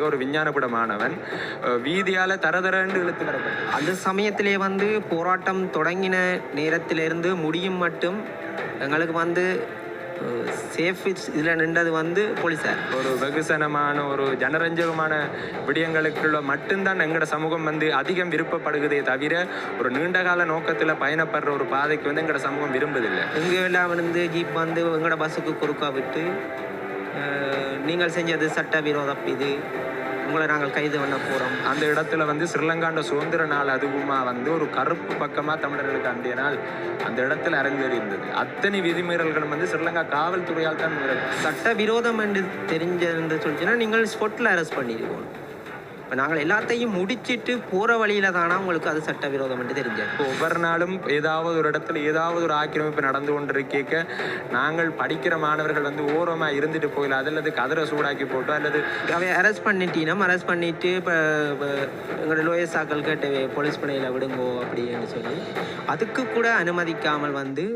ஒரு விஞ்ஞானபுட மாணவன் அஹ், வீதியால தரதரன்னு இழுத்து வரப்பட்டான் அந்த சமயத்திலே வந்து போராட்டம் தொடங்கின நேரத்திலிருந்து முடியும் மட்டும் எங்களுக்கு வந்து சேஃப் இதில் நின்றது வந்து போலீஸார். ஒரு வெகுசனமான ஒரு ஜனரஞ்சகமான விடயங்களுக்குள்ள மட்டும்தான் எங்களோட சமூகம் வந்து அதிகம் விருப்பப்படுகிறதே தவிர ஒரு நீண்டகால நோக்கத்தில் பயணப்படுற ஒரு பாதைக்கு வந்து எங்களோட சமூகம் விரும்புதில்லை. எங்கே எல்லாம் வந்து ஜீப் வந்து எங்களோட பஸ்ஸுக்கு குறுக்கா விட்டு நீங்கள் செஞ்சது சட்டவிரோதம் இது. உங்களை நாங்கள் கைது பண்ண போகிறோம் அந்த இடத்துல வந்து ஸ்ரீலங்காண்ட சுதந்திர நாள் அதுவுமா வந்து ஒரு கருப்பு பக்கமா தமிழர்களுக்கு அன்றைய நாள் அந்த இடத்துல அரங்கேறி இருந்தது அத்தனை விதிமீறல்களும் வந்து ஸ்ரீலங்கா காவல்துறையால் தான் சட்டவிரோதம் என்று தெரிஞ்சிருந்து சொல்லிச்சுன்னா நீங்கள் ஸ்பாட்டில் அரெஸ்ட் பண்ணிடுவோம் இப்போ நாங்கள் எல்லாத்தையும் முடிச்சிட்டு போகிற வழியில தானா உங்களுக்கு அது சட்டவிரோதம் என்று தெரிஞ்சது. இப்போ ஒவ்வொரு நாளும் ஏதாவது ஒரு இடத்துல ஏதாவது ஒரு ஆக்கிரமிப்பு நடந்து கொண்டிருக்க நாங்கள் படிக்கிற மாணவர்கள் வந்து ஓரமா இருந்துட்டு போயில அல்லது கதிரை சூடாக்கி போட்டோ அல்லது அவை அரெஸ்ட் பண்ணிட்டீங்கன்னா அரெஸ்ட் பண்ணிட்டு இப்போ எங்களோட லோயர் சாக்கள் கேட்டு போலீஸ் பணியில் விடுங்கோ அப்படின்னு சொல்லி அதுக்கு கூட அனுமதிக்காமல் வந்து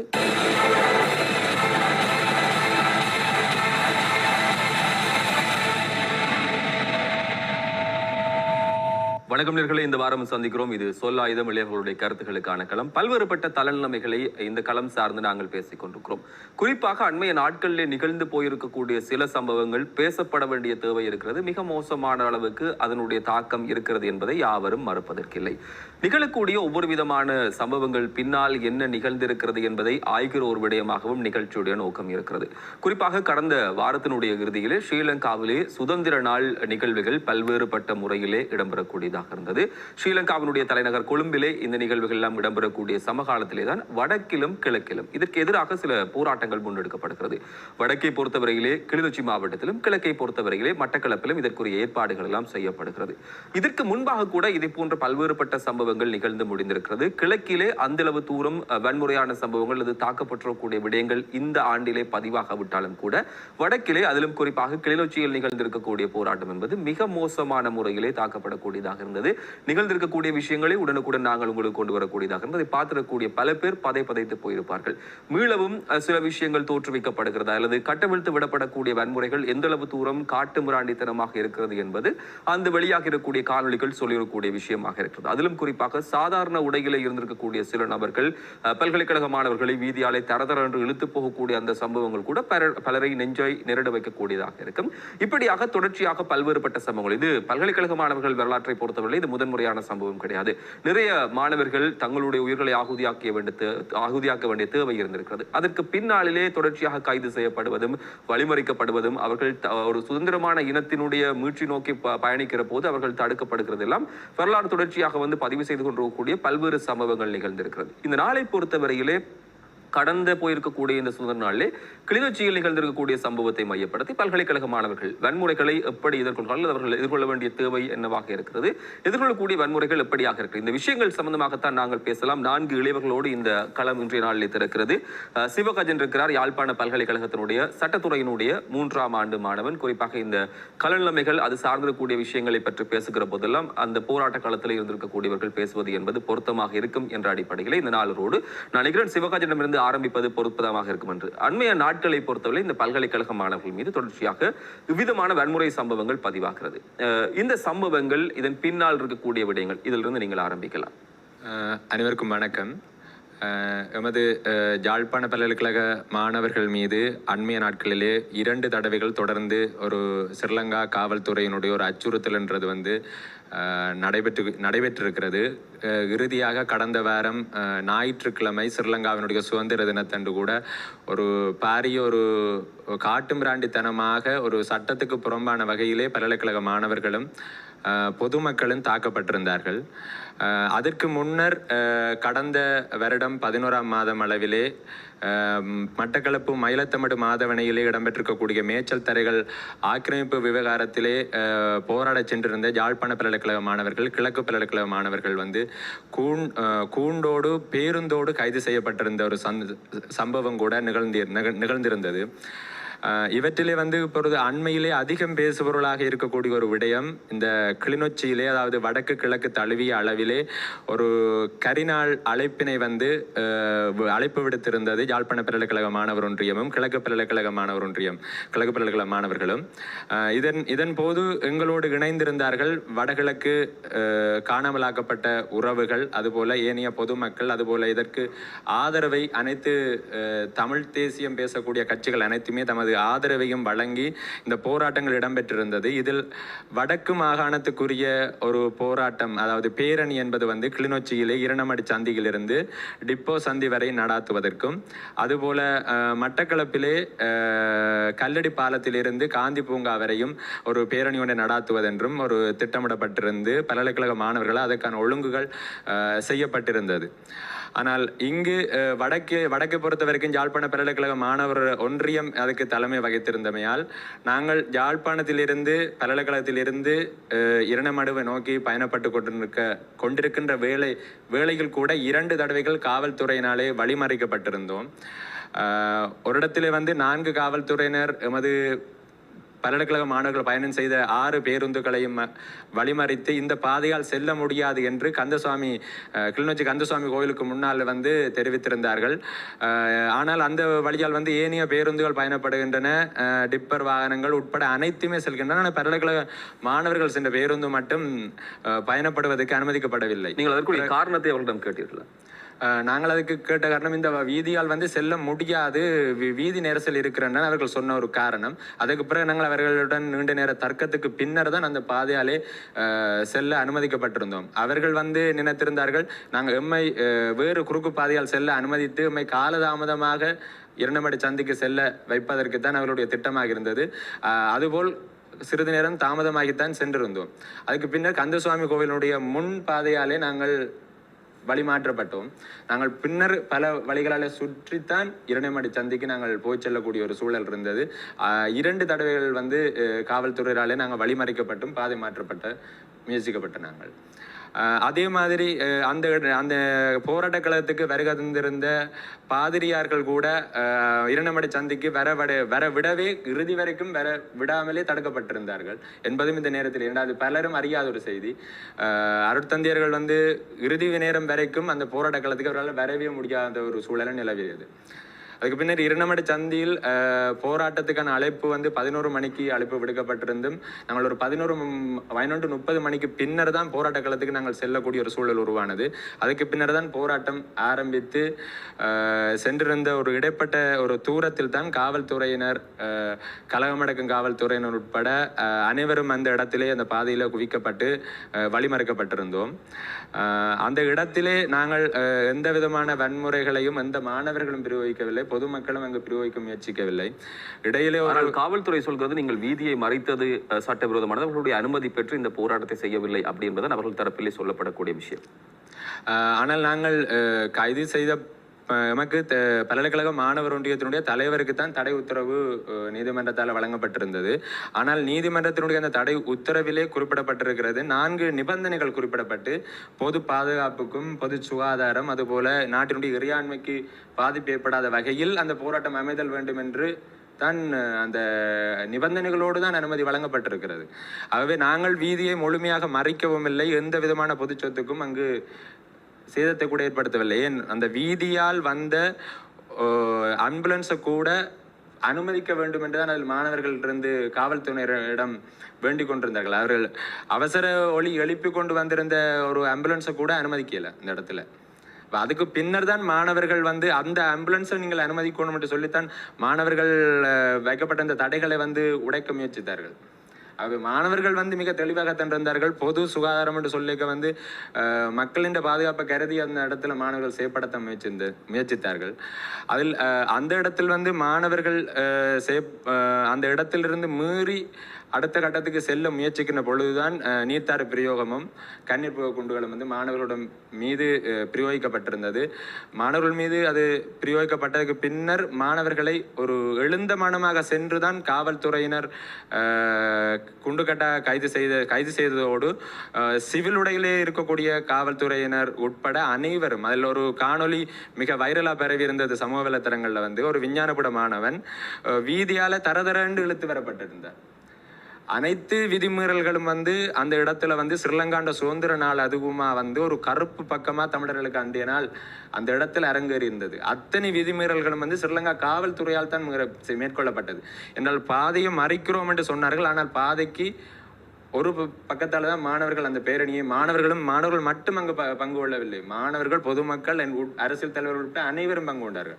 வணக்கம் நேர்களை இந்த வாரம் சந்திக்கிறோம். இது சொல்லாயுதம் இளையவர்களுடைய கருத்துக்களுக்கான களம். பல்வேறுபட்ட தலநிலைமைகளை இந்த களம் சார்ந்து நாங்கள் பேசிக் கொண்டிருக்கிறோம். குறிப்பாக அண்மைய நாட்களிலே நிகழ்ந்து போயிருக்கக்கூடிய சில சம்பவங்கள் பேசப்பட வேண்டிய தேவை இருக்கிறது. மிக மோசமான அளவுக்கு அதனுடைய தாக்கம் இருக்கிறது என்பதை யாவரும் மறுப்பதற்கில்லை. நிகழக்கூடிய ஒவ்வொரு விதமான சம்பவங்கள் பின்னால் என்ன நிகழ்ந்திருக்கிறது என்பதை ஆய்கிற ஒரு விடயமாகவும் நிகழ்ச்சியுடைய நோக்கம் இருக்கிறது. குறிப்பாக கடந்த வாரத்தினுடைய இறுதியிலே ஸ்ரீலங்காவிலே சுதந்திர நாள் நிகழ்வுகள் பல்வேறுபட்ட முறையிலே இடம்பெறக்கூடியதாக நிகழ்வாக இருந்தது ஸ்ரீலங்காவினுடைய தலைநகர் கொழும்பிலே இந்த நிகழ்வுகள் எல்லாம் இடம்பெறக்கூடிய சமகாலத்திலே தான் வடக்கிலும் கிழக்கிலும். இதற்கு எதிராக சில போராட்டங்கள் முன்னெடுக்கப்படுகிறது. வடக்கை பொறுத்தவரையிலே கிளிநொச்சி மாவட்டத்திலும் கிழக்கை பொறுத்தவரையிலே மட்டக்களப்பிலும் இதற்குரிய ஏற்பாடுகள் எல்லாம் செய்யப்படுகிறது. இதற்கு முன்பாக கூட இதை போன்ற பல்வேறுபட்ட சம்பவங்கள் நிகழ்ந்து முடிந்திருக்கிறது. கிழக்கிலே அந்த அளவு தூரம் வன்முறையான சம்பவங்கள் அல்லது தாக்கப்பட்டிருக்கக்கூடிய விடயங்கள் இந்த ஆண்டிலே பதிவாக விட்டாலும் கூட வடக்கிலே அதிலும் குறிப்பாக கிளிநொச்சியில் நிகழ்ந்திருக்கக்கூடிய போராட்டம் என்பது மிக மோசமான முறையிலே தாக்கப்படக்கூடியதாக இருந்தது. இருந்தது. நிகழ்ந்திருக்கக்கூடிய விஷயங்களை உடனுக்குடன் நாங்கள் உங்களுக்கு கொண்டு வரக்கூடியதாக இருந்தது. பார்த்திருக்கக்கூடிய பல பேர் பதை பதைத்து போயிருப்பார்கள். மீளவும் சில விஷயங்கள் தோற்றுவிக்கப்படுகிறது? அல்லது கட்டவிழ்த்து விடப்படக்கூடிய வன்முறைகள் எந்த அளவு தூரம் காட்டு முராண்டித்தனமாக இருக்கிறது என்பது அந்த வெளியாக இருக்கக்கூடிய காணொலிகள் சொல்லியிருக்கக்கூடிய விஷயமாக இருக்கிறது. அதிலும் குறிப்பாக சாதாரண உடையிலே இருந்திருக்கக்கூடிய சில நபர்கள் பல்கலைக்கழக மாணவர்களை வீதியாலே தரதர என்று இழுத்து போகக்கூடிய அந்த சம்பவங்கள் கூட பலரை நெஞ்சை நிரட வைக்கக்கூடியதாக இருக்கும். இப்படியாக தொடர்ச்சியாக பல்வேறுபட்ட சம்பவங்கள். இது பல்கலைக்கழக மாணவர்கள் வரலாற்றை பொறுத்தவரை இது முதன்முறையான சம்பவம் கிடையாது. நிறைய மாணவர்கள் தங்களுடைய உயிர்களை ஆகுதியாக்க வேண்டிய ஆகுதியாக்க வேண்டிய தேவை இருந்திருக்கிறது. அதற்கு பின்னாளிலே தொடர்ச்சியாக கைது செய்யப்படுவதும் வழிமறிக்கப்படுவதும் அவர்கள் ஒரு சுதந்திரமான இனத்தினுடைய மீட்சி நோக்கி பயணிக்கிற போது அவர்கள் தடுக்கப்படுகிறது எல்லாம் வரலாறு தொடர்ச்சியாக வந்து பதிவு செய்து கொண்டிருக்கக்கூடிய பல்வேறு சம்பவங்கள் நிகழ்ந்திருக்கிறது. இந்த நாளை பொறுத்தவரையிலே கடந்த போயிருக்கக்கூடிய இந்த சுதந்திர நாளிலே கிளிநொச்சியில் நிகழ்ந்திருக்கக்கூடிய சம்பவத்தை மையப்படுத்தி பல்கலைக்கழக மாணவர்கள் வன்முறைகளை எப்படி எதிர்கொள்கிறார்கள் அவர்கள் எதிர்கொள்ள வேண்டிய தேவை என்னவாக இருக்கிறது எதிர்கொள்ளக்கூடிய வன்முறைகள் எப்படியாக இருக்கிறது இந்த விஷயங்கள் சம்பந்தமாகத்தான் நாங்கள் பேசலாம். நான்கு இளைவர்களோடு இந்த களம் இன்றைய நாளில் திறக்கிறது. சிவகஜன் இருக்கிறார் யாழ்ப்பாண பல்கலைக்கழகத்தினுடைய சட்டத்துறையினுடைய மூன்றாம் ஆண்டு மாணவன். குறிப்பாக இந்த கலநிலைமைகள் அது சார்ந்திருக்கக்கூடிய விஷயங்களை பற்றி பேசுகிற போதெல்லாம் அந்த போராட்ட காலத்தில் இருந்திருக்கக்கூடியவர்கள் பேசுவது என்பது பொருத்தமாக இருக்கும் என்ற அடிப்படையில் இந்த நாளரோடு நான் நினைக்கிறேன் சிவகாஜனிடமிருந்து ஆரம்பிப்பது பொருத்தமாக இருக்கும் என்று. அண்மைய நாட்களை பொறுத்தவரை இந்த பல்கலைக்கழக மாணவர்கள் மீது தொடர்ச்சியாக விவிதமான வன்முறை சம்பவங்கள் பதிவாகிறது. இந்த சம்பவங்கள் இதன் பின்னால் இருக்கக்கூடிய விடயங்கள் இதிலிருந்து நீங்கள் ஆரம்பிக்கலாம். அஹ், அனைவருக்கும் வணக்கம். எமது ஜாழ்ப்பாண பல்கலைக்கழக மாணவர்கள் மீது அண்மைய நாட்களிலே இரண்டு தடவைகள் தொடர்ந்து ஒரு ஸ்ரீலங்கா காவல்துறையினுடைய ஒரு அச்சுறுத்தல்ன்றது வந்து நடைபெற்று நடைபெற்றிருக்கிறது. இறுதியாக கடந்த வாரம் ஞாயிற்றுக்கிழமை ஸ்ரீலங்காவினுடைய சுதந்திர தினத்தன்று கூட ஒரு பாரிய ஒரு காட்டுமிராண்டித்தனமாக ஒரு சட்டத்துக்கு புறம்பான வகையிலே பல்கலைக்கழக மாணவர்களும் பொதுமக்களும் தாக்கப்பட்டிருந்தார்கள். அதற்கு முன்னர் கடந்த வருடம் பதினோராம் மாதம் அளவிலே மட்டக்களப்பு மயிலத்தமடு மாதவனையிலே இடம்பெற்றிருக்கக்கூடிய மேய்ச்சல் தரைகள் ஆக்கிரமிப்பு விவகாரத்திலே போராட போராடச் சென்றிருந்த யாழ்ப்பாண பல்கலைக்கழக மாணவர்கள் கிழக்கு பல்கலைக்கழக மாணவர்கள் வந்து கூண் கூண்டோடு பேருந்தோடு கைது செய்யப்பட்டிருந்த ஒரு சந்த சம்பவம் கூட நிகழ்ந்தி நிகழ்- நிகழ்ந்திருந்தது. இவற்றிலே வந்து இப்பொழுது அண்மையிலே அதிகம் பேசுபொருளாக இருக்கக்கூடிய ஒரு விடயம் இந்த கிளிநொச்சியிலே அதாவது வடக்கு கிழக்கு தழுவிய அளவிலே ஒரு கரிநாள் அழைப்பினை வந்து அழைப்பு விடுத்திருந்தது யாழ்ப்பாண பல்கலைக்கழக மாணவர் ஒன்றியமும் கிழக்கு பல்கலைக்கழக மாணவர் ஒன்றியம் கிழக்கு பல்கலைக்கழக மாணவர்களும். இதன் இதன் போது எங்களோடு இணைந்திருந்தார்கள் வடகிழக்கு காணாமலாக்கப்பட்ட உறவுகள் அதுபோல ஏனைய பொதுமக்கள் அதுபோல இதற்கு ஆதரவை அனைத்து தமிழ் தேசியம் பேசக்கூடிய கட்சிகள் அனைத்துமே தமது ஆதரவையும் வழங்கி இந்த போராட்டங்கள் இடம்பெற்றிருந்தது. இதில் வடக்கு மாகாணத்துக்குரிய ஒரு போராட்டம் அதாவது பேரணி என்பது வந்து கிளிநொச்சியிலே இரணமடி சந்தியிலிருந்து டிப்போ சந்தி வரை நடாத்துவதற்கும் அதுபோல மட்டக்களப்பிலே கல்லடி பாலத்திலிருந்து காந்தி பூங்கா வரையும் ஒரு பேரணி ஒன்றை நடாத்துவதென்றும் ஒரு திட்டமிடப்பட்டிருந்து பல்கலைக்கழக மாணவர்கள் அதற்கான ஒழுங்குகள் செய்யப்பட்டிருந்தது. ஆனால் இங்கு வடக்கு வடக்கு பொறுத்த வரைக்கும் யாழ்ப்பாண பல்கலைக்கழக மாணவர் ஒன்றியம் அதுக்கு தலைமை வகித்திருந்தமையால் நாங்கள் யாழ்ப்பாணத்திலிருந்து பல்கலைக்கழகத்திலிருந்து இரணமடுவை நோக்கி பயணப்பட்டு கொண்டிருக்க கொண்டிருக்கின்ற வேலை வேலையில் கூட இரண்டு தடவைகள் காவல்துறையினாலே வழிமறைக்கப்பட்டிருந்தோம். ஒரு இடத்திலே வந்து நான்கு காவல்துறையினர் எமது பல்கலைக்கழக மாணவர்கள் பயணம் செய்த ஆறு பேருந்துகளையும் வழிமறித்து இந்த பாதையால் செல்ல முடியாது என்று கந்தசுவாமி கிளிநொச்சி கந்தசுவாமி கோயிலுக்கு முன்னால் வந்து தெரிவித்திருந்தார்கள். அஹ், ஆனால் அந்த வழியால் வந்து ஏனைய பேருந்துகள் பயணப்படுகின்றன. அஹ், டிப்பர் வாகனங்கள் உட்பட அனைத்துமே செல்கின்றன. ஆனால் பல்கலைக்கழக மாணவர்கள் சென்ற பேருந்து மட்டும் பயணப்படுவதற்கு அனுமதிக்கப்படவில்லை. நீங்கள் அதற்குரிய காரணத்தை அவர்களிடம் கேட்டீர்களா? நாங்கள் அதுக்கு கேட்ட காரணம் இந்த வீதியால் வந்து செல்ல முடியாது. வீ- வீதி நெரிசல் இருக்கிறன்னு அவர்கள் சொன்ன ஒரு காரணம். அதுக்கு பிறகு நாங்கள் அவர்களுடன் நீண்ட நேர தர்க்கத்துக்கு பின்னர் தான் அந்த பாதையாலே செல்ல அனுமதிக்கப்பட்டிருந்தோம். அவர்கள் வந்து நினைத்திருந்தார்கள் நாங்கள் எம்மை வேறு குறுக்கு பாதையால் செல்ல அனுமதித்து எம்மை காலதாமதமாக இரண்டமடி சந்திக்கு செல்ல வைப்பதற்கு தான் அவர்களுடைய திட்டமாக இருந்தது. அதுபோல் சிறிது நேரம் தாமதமாகித்தான் சென்றிருந்தோம். அதுக்கு பின்னர் கந்தசுவாமி கோவிலுடைய முன் பாதையாலே நாங்கள் வழிமாற்றப்பட்டோம். நாங்கள் பின்னர் பல வழிகளால் சுற்றித்தான் இரணைமடி சந்திக்கு நாங்கள் போய் செல்லக்கூடிய ஒரு சூழல் இருந்தது. இரண்டு தடவைகள் வந்து காவல்துறையினாலே நாங்கள் வழிமறைக்கப்பட்டும் பாதை மாற்றப்பட்ட முயற்சிக்கப்பட்ட நாங்கள். அதே மாதிரி அந்த அந்த போராட்ட கழகத்துக்கு வருக தந்திருந்த பாதிரியார்கள் கூட இரண்டமடை சந்திக்கு வர வட வர விடவே இறுதி வரைக்கும் வர விடாமலே தடுக்கப்பட்டிருந்தார்கள் என்பதும் இந்த நேரத்தில் இரண்டாவது பலரும் அறியாத ஒரு செய்தி. அருட்தந்தையர்கள் வந்து இறுதி நேரம் வரைக்கும் அந்த போராட்ட களத்துக்கு அவரால் வரவே முடியாத ஒரு சூழலை நிலவியது. அதுக்கு பின்னர் இரண்டமடை சந்தியில் போராட்டத்துக்கான அழைப்பு வந்து பதினோரு மணிக்கு அழைப்பு விடுக்கப்பட்டிருந்தும் நாங்கள் ஒரு பதினோரு பதினொன்று முப்பது மணிக்கு பின்னர் தான் போராட்ட களத்துக்கு நாங்கள் செல்லக்கூடிய ஒரு சூழல் உருவானது. அதுக்கு பின்னர் தான் போராட்டம் ஆரம்பித்து சென்றிருந்த ஒரு இடைப்பட்ட ஒரு தூரத்தில் தான் காவல்துறையினர் கழகமடக்கும் காவல்துறையினர் உட்பட அனைவரும் அந்த இடத்திலே அந்த பாதையில் குவிக்கப்பட்டு வழிமறுக்கப்பட்டிருந்தோம். அந்த இடத்திலே நாங்கள் எந்த விதமான வன்முறைகளையும் எந்த மாணவர்களும் பிரயோகிக்கவில்லை. பொதுமக்களும் அங்கு பிரயோகிக்க முயற்சிக்கவில்லை. இடையிலே ஆனால் காவல்துறை சொல்கிறது நீங்கள் வீதியை மறைத்தது சட்டவிரோதமானது அவர்களுடைய அனுமதி பெற்று இந்த போராட்டத்தை செய்யவில்லை அப்படி என்பதுதான் அவர்கள் தரப்பிலே சொல்லப்படக்கூடிய விஷயம். ஆனால் நாங்கள் கைது செய்த எமக்கு த- பல்கலைக்கழக மாணவர் ஒன்றியத்தினுடைய தலைவருக்கு தான் தடை உத்தரவு நீதிமன்றத்தால் வழங்கப்பட்டிருந்தது. ஆனால் நீதிமன்றத்தினுடைய அந்த தடை உத்தரவிலே குறிப்பிடப்பட்டிருக்கிறது. நான்கு நிபந்தனைகள் குறிப்பிடப்பட்டு பொது பாதுகாப்புக்கும் பொது சுகாதாரம் அதுபோல நாட்டினுடைய இறையாண்மைக்கு பாதிப்பு ஏற்படாத வகையில் அந்த போராட்டம் அமைதல் வேண்டும் என்று தான் அந்த நிபந்தனைகளோடு தான் அனுமதி வழங்கப்பட்டிருக்கிறது. ஆகவே நாங்கள் வீதியை முழுமையாக மறைக்கவும் இல்லை. எந்த விதமான பொது சொத்துக்கும் அங்கு சேதத்தை கூட ஏற்படுத்தவில்லை. ஏன்? அந்த வீதியால் வந்த ஆம்புலன்ஸை கூட அனுமதிக்க வேண்டும் என்றுதான் அதில் மாணவர்களிடமிருந்து காவல்துறையினரிடம் வேண்டிக் கொண்டிருந்தார்கள். அவர்கள் அவசர ஒளி எழுப்பி கொண்டு வந்திருந்த ஒரு ஆம்புலன்ஸை கூட அனுமதிக்கலை இந்த இடத்துல. அதுக்கு பின்னர் தான் மாணவர்கள் வந்து அந்த ஆம்புலன்ஸை நீங்கள் அனுமதிக்கணும் என்று சொல்லித்தான் மாணவர்கள் வைக்கப்பட்ட அந்த தடைகளை வந்து உடைக்க முயற்சித்தார்கள். அது மாணவர்கள் வந்து மிக தெளிவாக தந்திருந்தார்கள். பொது சுகாதாரம் என்று சொல்லிக்க வந்து மக்களின் பாதுகாப்பை கருதி அந்த இடத்துல மாணவர்கள் செயற்படுத்த முயற்சிந்த முயற்சித்தார்கள். அதில் அந்த இடத்தில் வந்து மாணவர்கள் அஹ், அந்த இடத்திலிருந்து மீறி அடுத்த கட்டத்துக்கு செல்ல முயற்சிக்கின்ற பொழுதுதான் அஹ், நீர்த்தாறு பிரயோகமும் கண்ணீர் புக குண்டுகளும் வந்து மாணவர்களோட மீது பிரயோகிக்கப்பட்டிருந்தது. மாணவர்கள் மீது அது பிரயோகிக்கப்பட்டதுக்கு பின்னர் மாணவர்களை ஒரு எழுந்த மனமாக சென்றுதான் காவல்துறையினர் அஹ், கைது செய்த கைது செய்ததோடு சிவில் உடையிலே இருக்கக்கூடிய காவல்துறையினர் உட்பட அனைவரும் அதில் ஒரு காணொளி மிக வைரலாக பரவி இருந்தது சமூக வலைத்தளங்களில் வந்து ஒரு விஞ்ஞானபுட மாணவன் வீதியால் தரதரண்டு இழுத்து வரப்பட்டிருந்தார். அனைத்து விதிமீறல்களும் வந்து அந்த இடத்துல வந்து ஸ்ரீலங்காண்ட சுதந்திர நாள் அதுவுமா வந்து ஒரு கருப்பு பக்கமா தமிழர்களுக்கு அண்டிய நாள் அந்த இடத்துல அரங்கேறி இருந்தது அத்தனை விதிமீறல்களும் வந்து ஸ்ரீலங்கா காவல்துறையால் தான் மேற்கொள்ளப்பட்டது. என்றால் பாதையை மறைக்கிறோம் என்று சொன்னார்கள். ஆனால் பாதைக்கு ஒரு ப- தான் மாணவர்கள் அந்த பேரணியை மாணவர்களும் மாணவர்கள் மட்டும் அங்கு ப- பங்கு கொள்ளவில்லை. மாணவர்கள் பொதுமக்கள் அரசியல் தலைவர்கள் அனைவரும் பங்கு கொண்டார்கள்.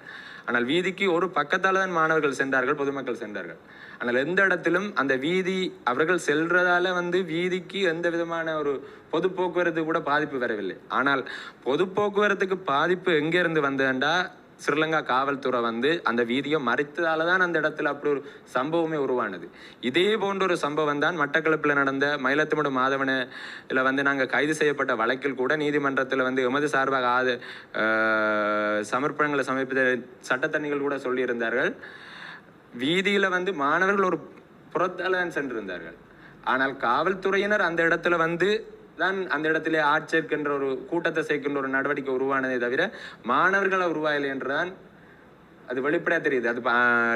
ஆனால் வீதிக்கு ஒரு பக்கத்தால் தான் மாணவர்கள் சென்றார்கள் பொதுமக்கள் சென்றார்கள். ஆனால் எந்த இடத்திலும் அந்த வீதி அவர்கள் செல்றதால வந்து வீதிக்கு எந்த விதமான ஒரு பொது போக்குவரத்து கூட பாதிப்பு வரவில்லை. ஆனால் பொது போக்குவரத்துக்கு பாதிப்பு எங்க இருந்து வந்ததுண்டா? ஸ்ரீலங்கா காவல்துறை வந்து அந்த வீதியை மறைத்ததால தான் அந்த இடத்துல அப்படி ஒரு சம்பவமே உருவானது. இதே போன்ற ஒரு சம்பவம் தான் மட்டக்களப்பில் நடந்த மயிலத்தமிடு மாதவனில் வந்து நாங்கள் கைது செய்யப்பட்ட வழக்கில் கூட நீதிமன்றத்தில் வந்து எமது சார்பாக ஆது சமர்ப்பணங்களை சமர்ப்பித்த சட்டத்தணிகள் கூட சொல்லியிருந்தார்கள். வீதியில் வந்து மாணவர்கள் ஒரு புறத்தால தான் சென்றிருந்தார்கள். ஆனால் காவல்துறையினர் அந்த இடத்துல வந்து தான் அந்த இடத்திலே ஆட்சேர்க்கின்ற ஒரு கூட்டத்தை சேர்க்கின்ற ஒரு நடவடிக்கை உருவானதே தவிர மாணவர்களை உருவாகலை என்றுதான் அது வெளிப்படையா தெரியுது. அது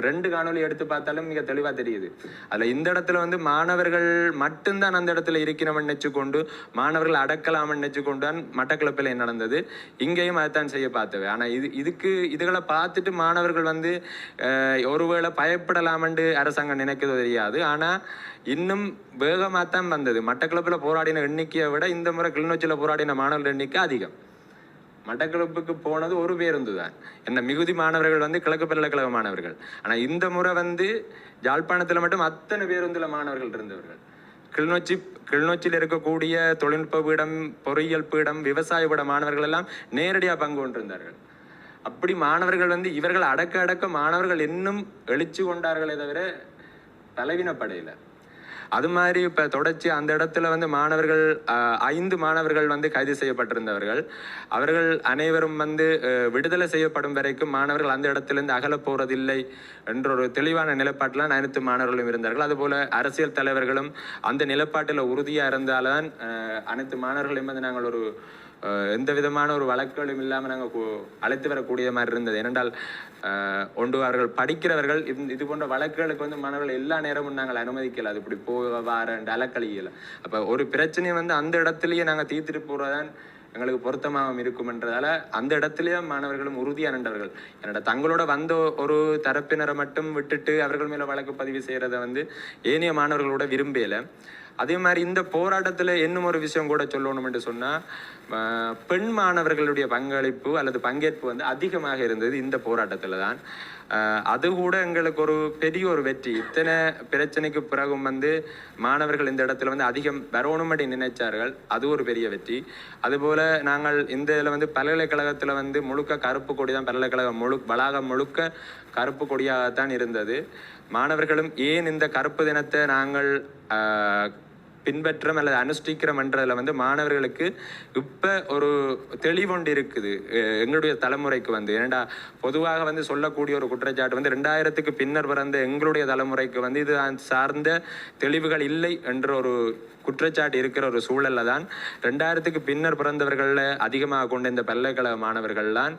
ரெண்டு காணொலி எடுத்து பார்த்தாலும் மிக தெளிவா தெரியுது. அதுல இந்த இடத்துல வந்து மாணவர்கள் மட்டும்தான் அந்த இடத்துல இருக்கணும்னு நினைச்சு கொண்டு மாணவர்கள் அடக்கலாம் நினைச்சு கொண்டு என்ன மட்டக்களப்பில் நடந்தது? இங்கேயும் அதைத்தான் செய்ய பார்த்தவை. ஆனா இது இதுக்கு இதுகளை பார்த்துட்டு மாணவர்கள் வந்து ஒருவேளை பயப்படலாமென்று அரசாங்கம் நினைக்கிறது தெரியாது. ஆனா இன்னும் வேகமாக தான் வந்தது. மட்டக்களப்பில் போராடின எண்ணிக்கையை விட இந்த முறை கிளிநொச்சியில் போராடின மாணவர்கள் எண்ணிக்கை அதிகம். மட்டக்களப்புக்கு போனது ஒரு பேருந்து தான் என்ன மிகுதி மாணவர்கள் வந்து கிழக்கு பல்கலைக்கழக மாணவர்கள். ஆனால் இந்த முறை வந்து ஜாழ்ப்பாணத்தில் மட்டும் அத்தனை பேருந்தில் மாணவர்கள் இருந்தவர்கள். கிளிநொச்சி கிளிநொச்சியில் இருக்கக்கூடிய தொழில்நுட்ப பீடம் பொறியியல் பீடம் விவசாய பீட மாணவர்கள் எல்லாம் நேரடியாக பங்கு கொண்டிருந்தார்கள். அப்படி மாணவர்கள் வந்து இவர்கள் அடக்க அடக்க மாணவர்கள் இன்னும் எழுச்சி கொண்டார்களே தவிர தலைவினப்படையில். அது மாதிரி இப்போ தொடர்ச்சி அந்த இடத்துல வந்து மாணவர்கள் ஐந்து மாணவர்கள் வந்து கைது செய்யப்பட்டிருந்தவர்கள். அவர்கள் அனைவரும் வந்து விடுதலை செய்யப்படும் வரைக்கும் மாணவர்கள் அந்த இடத்திலிருந்து அகலப் போறதில்லை என்ற ஒரு தெளிவான நிலைப்பாட்டில் அனைத்து மாணவர்களும் இருந்தார்கள். அதுபோல் அரசியல் தலைவர்களும் அந்த நிலைப்பாட்டில் உறுதியாக இருந்தால்தான் அனைத்து மாணவர்களையும் வந்து நாங்கள் ஒரு எந்த விதமான ஒரு வழக்குகளும் இல்லாமல் நாங்கள் அழைத்து வரக்கூடிய மாதிரி இருந்தது. ஏனென்றால் ஒன்று அவர்கள் படிக்கிறவர்கள் இது போன்ற வழக்குகளுக்கு வந்து மாணவர்கள் எல்லா நேரமும் நாங்கள் அனுமதிக்கல. அது இப்படி போக வார அலக்கழியல. அப்போ ஒரு பிரச்சனையை வந்து அந்த இடத்துலயே நாங்கள் தீர்த்துட்டு போகிறதான் எங்களுக்கு பொருத்தமாக இருக்கும்ன்றதால அந்த இடத்துலயே மாணவர்களும் உறுதியானவர்கள் என்னோட தங்களோட வந்த ஒரு தரப்பினரை மட்டும் விட்டுட்டு அவர்கள் மேல வழக்கு பதிவு செய்யறத வந்து ஏனைய மாணவர்களோட விரும்பலை அதே மாதிரி இந்த போராட்டத்தில் இன்னும் ஒரு விஷயம் கூட சொல்லணும் என்று சொன்னால் பெண் மாணவர்களுடைய பங்களிப்பு அல்லது பங்கேற்பு வந்து அதிகமாக இருந்தது இந்த போராட்டத்தில் தான். அது கூட எங்களுக்கு ஒரு பெரிய ஒரு வெற்றி. இத்தனை பிரச்சனைக்கு பிறகும் வந்து மாணவர்கள் இந்த இடத்துல வந்து அதிகம் வரணும்படி நினைச்சார்கள். அது ஒரு பெரிய வெற்றி. அதுபோல நாங்கள் இந்த இதில் வந்து பல்கலைக்கழகத்தில் வந்து முழுக்க கருப்பு கொடி தான் பல்கலைக்கழகம் முழு வளாகம் முழுக்க கருப்பு கொடியாகத்தான் இருந்தது. மாணவர்களும் ஏன் இந்த கருப்பு தினத்தை நாங்கள் பின்பற்றம் அல்லது அனுஷ்டிக்கிறோம்ன்றதுல வந்து மாணவர்களுக்கு இப்போ ஒரு தெளிவொண்டு இருக்குது. எங்களுடைய தலைமுறைக்கு வந்து. ஏன்டா பொதுவாக வந்து சொல்லக்கூடிய ஒரு குற்றச்சாட்டு வந்து ரெண்டாயிரத்துக்கு பின்னர் பிறந்த எங்களுடைய தலைமுறைக்கு வந்து இது சார்ந்த தெளிவுகள் இல்லை என்ற ஒரு குற்றச்சாட்டு இருக்கிற ஒரு சூழல்ல தான் ரெண்டாயிரத்துக்கு பின்னர் பிறந்தவர்களில் அதிகமாக கொண்ட இந்த பல்கலைக்கழக மாணவர்கள் தான்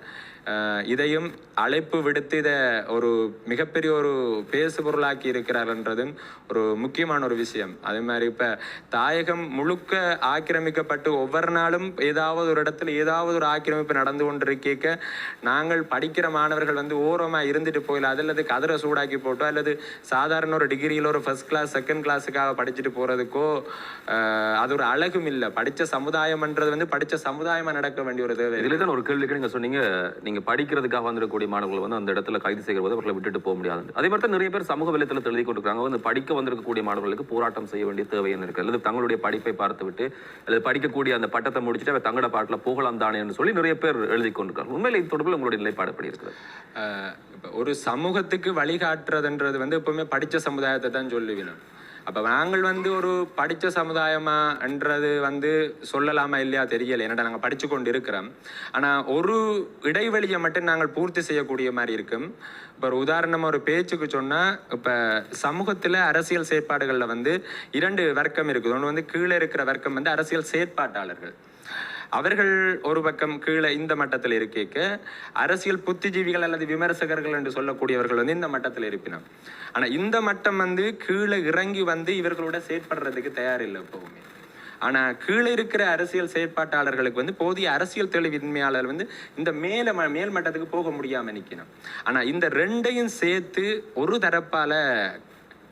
இதையும் அழைப்பு விடுத்து இதை ஒரு மிகப்பெரிய ஒரு பேசு பொருளாக்கி இருக்கிறார்ன்றதும் ஒரு முக்கியமான ஒரு விஷயம். அதே மாதிரி இப்போ தாயகம் முழுக்க ஆக்கிரமிக்கப்பட்டு ஒவ்வொரு நாளும் ஏதாவது ஒரு இடத்துல ஏதாவது ஒரு ஆக்கிரமிப்பு நடந்து கொண்டிருக்க நாங்கள் படிக்கிற மாணவர்கள் வந்து ஓரமா இருந்துட்டு போயில அது அல்லது கதிரை சூடாக்கி போட்டோ அல்லது சாதாரண ஒரு டிகிரியில் ஒரு ஃபர்ஸ்ட் கிளாஸ் செகண்ட் கிளாஸுக்காக படிச்சுட்டு போறதுக்கோ அது ஒரு அழகும் இல்லை. படிச்ச சமுதாயம்ன்றது வந்து படிச்ச சமுதாயமாக நடக்க வேண்டிய ஒரு தேவை. இதில் தான் ஒரு கேள்விக்கு நீங்கள் சொன்னீங்க. நீங்கள் படிக்கிறதுக்காக வந்துடக்கூடிய மாணவர்கள் வந்து அந்த இடத்துல கைது செய்கிற போது அவர்களை விட்டுட்டு போக முடியாது அதே மாதிரி தான் நிறைய பேர் சமூக வலைத்தளத்தில் எழுதி கொண்டிருக்காங்க வந்து படிக்க வந்திருக்கக்கூடிய மாணவர்களுக்கு போராட்டம் செய்ய வேண்டிய தேவை என்ன இருக்கு? அல்லது தங்களுடைய படிப்பை பார்த்து விட்டு அல்லது படிக்கக்கூடிய அந்த பட்டத்தை முடிச்சுட்டு அவர் தங்களோட பாட்டுல போகலாம் தானே சொல்லி நிறைய பேர் எழுதி கொண்டிருக்காங்க. உண்மையில் இது தொடர்பில் உங்களுடைய நிலைப்பாடு எப்படி இருக்கிறது? ஒரு சமூகத்துக்கு வழிகாட்டுறதுன்றது வந்து எப்பவுமே படிச்ச சமுதாயத்தை தான் சொல்லுவேன் அப்போ நாங்கள் வந்து ஒரு படித்த சமுதாயமான்றது வந்து சொல்லலாமா இல்லையா தெரியலை. என்னடா நாங்கள் படித்து கொண்டு இருக்கிறோம் ஆனால் ஒரு இடைவெளியை மட்டும் நாங்கள் பூர்த்தி செய்யக்கூடிய மாதிரி இருக்கும். இப்போ ஒரு உதாரணமாக ஒரு பேச்சுக்கு சொன்னால் இப்போ சமூகத்தில் அரசியல் செயற்பாடுகளில் வந்து இரண்டு வர்க்கம் இருக்குது. ஒன்று வந்து கீழே இருக்கிற வர்க்கம் வந்து அரசியல் செயற்பாட்டாளர்கள். அவர்கள் ஒரு பக்கம் கீழே இந்த மட்டத்தில் இருக்க அரசியல் புத்திஜீவிகள் அல்லது விமர்சகர்கள் என்று சொல்லக்கூடியவர்கள் வந்து இந்த மட்டத்தில் இருப்பினோம் ஆனால் இந்த மட்டம் வந்து கீழே இறங்கி வந்து இவர்களோட செயற்படுறதுக்கு தயாரில்லை எப்பவுமே. ஆனால் கீழே இருக்கிற அரசியல் செயற்பாட்டாளர்களுக்கு வந்து போதிய அரசியல் தெளிவின்மையாளர் வந்து இந்த மேல ம- மேல் மட்டத்துக்கு போக முடியாமல் நிற்கணும் ஆனால் இந்த ரெண்டையும் சேர்த்து ஒரு தரப்பால்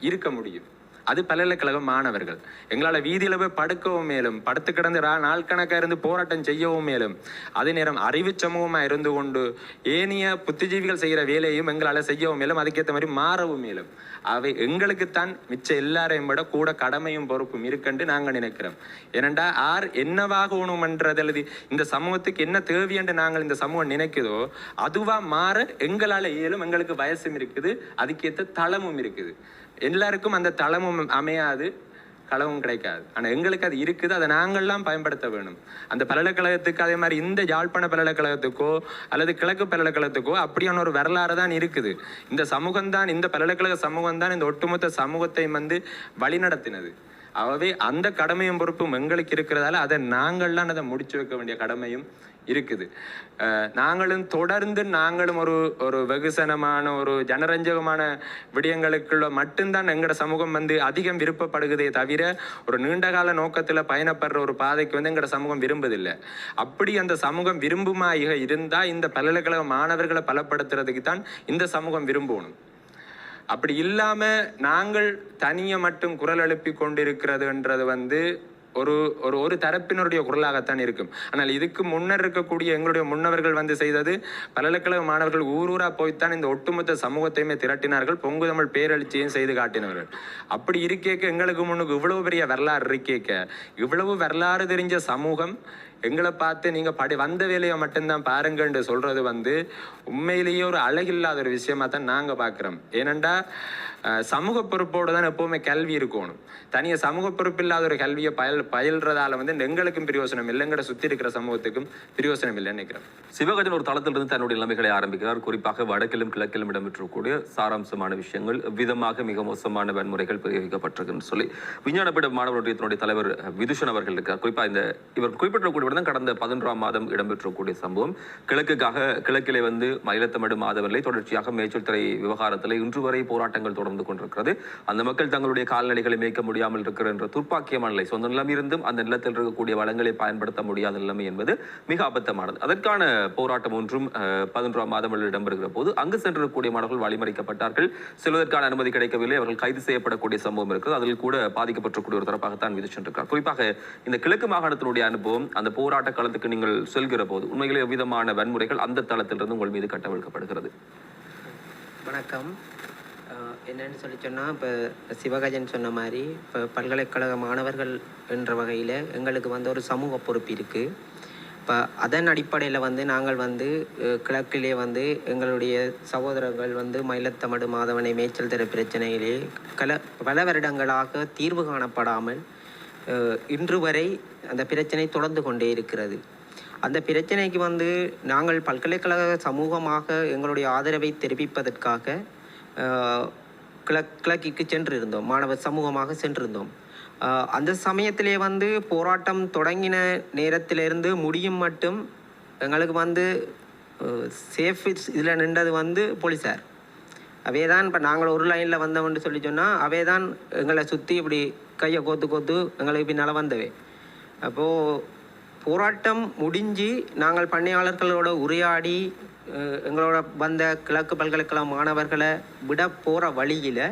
இருக்க முடியும். அது பல்கலைக்கழக மாணவர்கள். எங்களால் வீதியில் போய் படுக்கவும் மேலும் படுத்து கிடந்து ரா- நாள் கணக்காக இருந்து போராட்டம் செய்யவும் மேலும் அதே நேரம் அறிவு சமூகமாக இருந்து கொண்டு ஏனைய புத்திஜீவிகள் செய்கிற வேலையும் எங்களால் செய்யவும் மேலும் அதுக்கேற்ற மாதிரி மாறவும் மேலும். அவை எங்களுக்குத்தான் மிச்ச எல்லாரையும் விட கூட கடமையும் பொறுப்பும் இருக்குன்னு நாங்கள் நினைக்கிறோம். ஏனண்டா ஆர் என்னவாகணும்ன்றது அல்லது இந்த சமூகத்துக்கு என்ன தேவை என்று நாங்கள் இந்த சமூகம் நினைக்குதோ அதுவாக மாற எங்களால் இயலும் எங்களுக்கு வயசும் இருக்குது அதுக்கேற்ற தளமும் இருக்குது. எல்லாருக்கும் அந்த தளமும் அமையாது களவும் கிடைக்காது. ஆனால் எங்களுக்கு அது இருக்குது அதை நாங்கள்லாம் பயன்படுத்த வேணும் அந்த பல்கலைக்கழகத்துக்கு அதே மாதிரி இந்த யாழ்ப்பாண பல்கலைக்கழகத்துக்கோ அல்லது கிழக்கு பல்கலைக்கழகத்துக்கோ அப்படியான ஒரு வரலாறு தான் இருக்குது. இந்த சமூகம் தான் இந்த பல்கலைக்கழக சமூகம் தான் இந்த ஒட்டுமொத்த சமூகத்தை வந்து வழிநடத்தினது. ஆகவே அந்த கடமையும் பொறுப்பும் எங்களுக்கு இருக்கிறதால அதை நாங்கள்லாம் அதை முடிச்சு வைக்க வேண்டிய கடமையும் இருக்குது. நாங்களும் தொடர்ந்து நாங்களும் ஒரு ஒரு வெகுசனமான ஒரு ஜனரஞ்சகமான விடயங்களுக்குள்ள மட்டும்தான் எங்களோட சமூகம் வந்து அதிகம் விருப்பப்படுகிறதே தவிர ஒரு நீண்டகால நோக்கத்தில் பயணப்படுற ஒரு பாதைக்கு வந்து எங்களோட சமூகம் விரும்புதில்லை. அப்படி அந்த சமூகம் விரும்புமாயிக இருந்தால் இந்த பல்கலைக்கழக மாணவர்களை பலப்படுத்துறதுக்கு தான் இந்த சமூகம் விரும்பணும் அப்படி இல்லாமல் நாங்கள் தனியை மட்டும் குரல் எழுப்பி கொண்டிருக்கிறதுன்றது வந்து ஒரு ஒரு ஒரு தரப்பினருடைய குரலாகத்தான் இருக்கும். ஆனால் இதுக்கு முன்னர் இருக்கக்கூடிய எங்களுடைய முன்னவர்கள் வந்து செய்தது பல்கலைக்கழக மாணவர்கள் ஊரூராக போய்த்தான் இந்த ஒட்டுமொத்த சமூகத்தையுமே திரட்டினார்கள். பொங்கு தமிழ் பேரழிச்சியும் செய்து காட்டினவர்கள் அப்படி இருக்கேக்க எங்களுக்கு முன்னுக்கு இவ்வளவு பெரிய வரலாறு இருக்கேக்க. இவ்வளவு வரலாறு தெரிஞ்ச சமூகம் எங்களை பார்த்து நீங்க படி வந்த வேலையை மட்டும்தான் பாருங்கன்னு சொல்றது வந்து உண்மையிலேயே ஒரு அழகில்லாத ஒரு விஷயமா தான் நாங்க பார்க்குறோம். ஏனண்டா சமூக பொறுப்போடு தான் எப்போவுமே கல்வி இருக்கணும். தனியாக சமூக பொறுப்பு இல்லாத ஒரு கல்வியை பயல் பயில்றதால வந்து எங்களுக்கும் பிரயோசனம் இல்லை எங்களை சுத்தி இருக்கிற சமூகத்துக்கும் பிரயோசனம் இல்லைன்னு நினைக்கிறேன். சிவகஜன் ஒரு தளத்திலிருந்து தன்னுடைய நிலைமைகளை ஆரம்பிக்கிறார். குறிப்பாக வடக்கிலும் கிழக்கிலும் இடம்பெற்றக்கூடிய சாராம்சமான விஷயங்கள் விதமாக மிக மோசமான வன்முறைகள் பிரயோகிக்கப்பட்டிருக்குன்னு சொல்லி விஞ்ஞானப்பீட மாணவருடைய தன்னுடைய தலைவர் விதுஷன் அவர்கள் இருக்கார். குறிப்பா இந்த இவர் குறிப்பிடக்கூடிய தான் கடந்த பதினொன்றாம் மாதம் இடம்பெற்றக்கூடிய சம்பவம். கிழக்குக்காக கிழக்கிலே வந்து மயிலத்தமடு மாதவர்களை தொடர்ச்சியாக மேய்ச்சல் துறை விவகாரத்தில் இன்று வரை போராட்டங்கள் தொடர்ந்து கொண்டிருக்கிறது. அந்த மக்கள் தங்களுடைய கால்நடைகளை மேய்க்க முடியாமல் இருக்கிற என்ற துர்ப்பாக்கியமான நிலை சொந்த நிலம் இருந்தும் அந்த நிலத்தில் இருக்கக்கூடிய வளங்களை பயன்படுத்த முடியாத நிலைமை என்பது மிக அபத்தமானது. அதற்கான போராட்டம் ஒன்றும் பதினொன்றாம் மாதம் இடம்பெறுகிற போது அங்கு சென்றிருக்கக்கூடிய மாணவர்கள் வழிமறிக்கப்பட்டார்கள். சிலதற்கான அனுமதி கிடைக்கவில்லை. அவர்கள் கைது செய்யப்படக்கூடிய சம்பவம் இருக்கிறது அதில் கூட பாதிக்கப்பட்டிருக்கக்கூடிய ஒரு தரப்பாகத்தான் விதிச்சிருக்கிறார் குறிப்பாக இந்த கிழக்கு மாகாணத்தினுடைய அனுபவம் அந்த போராட்ட களத்துக்கு நீங்கள் செல்கிற போது உண்மையில் எவ்விதமான வன்முறைகள் அந்த தளத்திலிருந்து உங்கள் மீது கட்டவிழ்க்கப்படுகிறது? வணக்கம். என்னன்னு சொல்லி சொன்னால் இப்போ சிவகஜன் சொன்ன மாதிரி இப்போ பல்கலைக்கழக மாணவர்கள் என்ற வகையில் எங்களுக்கு வந்து ஒரு சமூக பொறுப்பு இருக்குது இப்போ அதன் அடிப்படையில் வந்து நாங்கள் வந்து கிழக்கிலே வந்து எங்களுடைய சகோதரர்கள் வந்து மயிலத்தமடு மாதவனை மேய்ச்சல் தர பிரச்சனையிலே கல பல வருடங்களாக தீர்வு காணப்படாமல் இன்று வரை அந்த பிரச்சனை தொடர்ந்து கொண்டே இருக்கிறது. அந்த பிரச்சனைக்கு வந்து நாங்கள் பல்கலைக்கழக சமூகமாக எங்களுடைய ஆதரவை தெரிவிப்பதற்காக அஹ், கிழக் சென்றிருந்தோம். மாணவர் சமூகமாக சென்றிருந்தோம். அந்த சமயத்திலே வந்து போராட்டம் தொடங்கின நேரத்திலிருந்து முடியும் மட்டும் எங்களுக்கு வந்து சேஃப் இதில் நின்றது வந்து போலீஸார். அவே தான் இப்போ நாங்கள் ஒரு லைனில் வந்தோம்னு சொல்லி சொன்னால் அவே தான் எங்களை சுற்றி இப்படி கையை கோத்து கோத்து எங்களுக்கு பின்னால் வந்தவே அப்போது போராட்டம் முடிஞ்சு நாங்கள் பண்ணையாளர்களோட உரையாடி எங்களோட வந்த கிழக்கு பல்கலைக்கழக மாணவர்களை விட போகிற வழியில்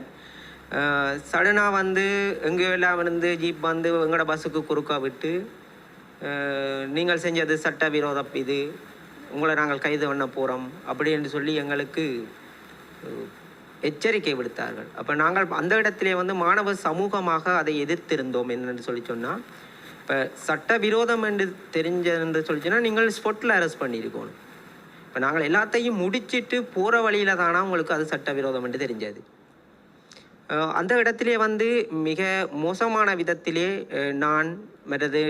சடனாக வந்து எங்கே எல்லாம் இருந்து ஜீப் வந்து எங்களோட பஸ்ஸுக்கு குறுக்கா விட்டு நீங்கள் செஞ்சது சட்டவிரோத இது உங்களை நாங்கள் கைது பண்ண போகிறோம் அப்படின்னு சொல்லி எங்களுக்கு எச்சரிக்கை விடுத்தார்கள். அப்போ நாங்கள் அந்த இடத்திலே வந்து மாணவ சமூகமாக அதை எதிர்த்திருந்தோம் என்னென்று சொல்லி சொன்னால் இப்போ சட்டவிரோதம் என்று தெரிஞ்ச என்று சொல்லி சொன்னால் நீங்கள் ஸ்பாட்டில் அரெஸ்ட் பண்ணியிருக்கணும். இப்போ நாங்கள் எல்லாத்தையும் முடிச்சிட்டு போகிற வழியில் தானா உங்களுக்கு அது சட்டவிரோதம் என்று தெரிஞ்சது. அந்த இடத்திலே வந்து மிக மோசமான விதத்திலே நான் மற்றது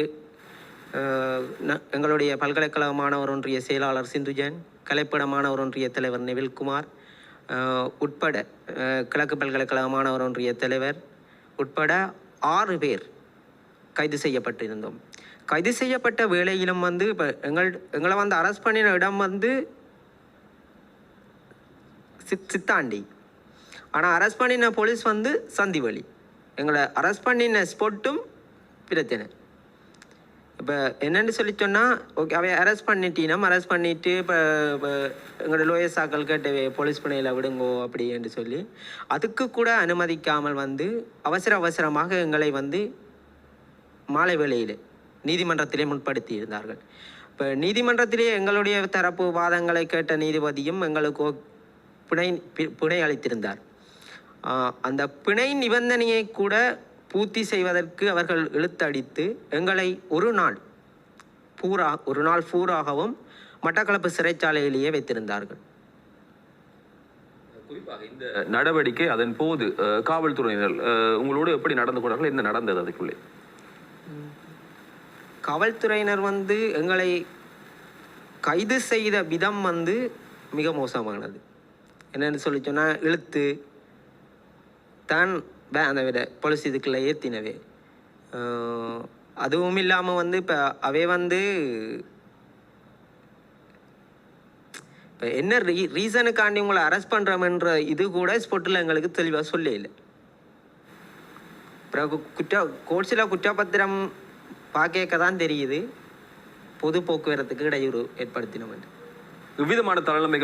ந- எங்களுடைய பல்கலைக்கழக மாணவர் ஒன்றிய செயலாளர் சிந்துஜன் கலைப்பட மாணவர் ஒன்றிய தலைவர் நெவில்குமார் உட்பட கிழக்கு பல்கலைக்கழக மாணவர் ஒன்றிய தலைவர் உட்பட ஆறு பேர் கைது செய்யப்பட்டிருந்தோம். கைது செய்யப்பட்ட வேளையிலும் வந்து இப்போ எங்கள் எங்களை வந்து அரெஸ்ட் பண்ணின இடம் வந்து சித் சித்தாண்டி. ஆனால் அரெஸ்ட் பண்ணின போலீஸ் வந்து சந்திவழி எங்களை அரெஸ்ட் பண்ணின ஸ்பொட்டும் பிரச்சனை இப்போ என்னென்னு சொல்லி சொன்னால் ஓகே அவை அரெஸ்ட் பண்ணிட்டினோம் அரெஸ்ட் பண்ணிவிட்டு இப்போ இப்போ எங்களோட லோயர் சாக்கள் கேட்டு போலீஸ் பிணையில் விடுங்கோ அப்படின்னு சொல்லி அதுக்கு கூட அனுமதிக்காமல் வந்து அவசர அவசரமாக எங்களை வந்து மாலை வேளையில் நீதிமன்றத்திலே முற்படுத்தி இருந்தார்கள். இப்போ நீதிமன்றத்திலே எங்களுடைய தரப்பு வாதங்களை கேட்ட நீதிபதியும் எங்களுக்கு பிணை பி- பிணை அளித்திருந்தார். அந்த பிணை நிபந்தனையை கூட பூர்த்தி செய்வதற்கு அவர்கள் இழுத்தடித்து எங்களை ஒரு நாள் பூரா ஒரு நாள் பூராகவும் மட்டக்களப்பு சிறைச்சாலையிலேயே வைத்திருந்தார்கள். குறிப்பாக இந்த நடவடிக்கை அதன் போது காவல்துறையினர் உங்களோடு எப்படி நடந்து கொண்டார்கள்? என்ன நடந்தது அதுக்குள்ளே? காவல்துறையினர் வந்து எங்களை கைது செய்த விதம் வந்து மிக மோசமானது. என்னன்னு சொல்லி சொன்னால் இழுத்து தான் வே அந்த விட இதுக்குள்ள ஏற்றினவே அதுவும் இல்லாமல் வந்து இப்போ அவை வந்து இப்போ என்ன ரீ ரீசனுக்காண்டி உங்களை அரெஸ்ட் பண்ணுறோம்ன்ற இது கூட ஸ்போர்ட்டில் எங்களுக்கு தெளிவாக சொல்லல பிறகு குற்ற கோட்ஸில் குற்றப்பத்திரம் பார்க்க தான் தெரியுது. பொது போக்குவரத்துக்கு இடையூறு ஏற்படுத்தினோம் விவிதமான தலைமைகள்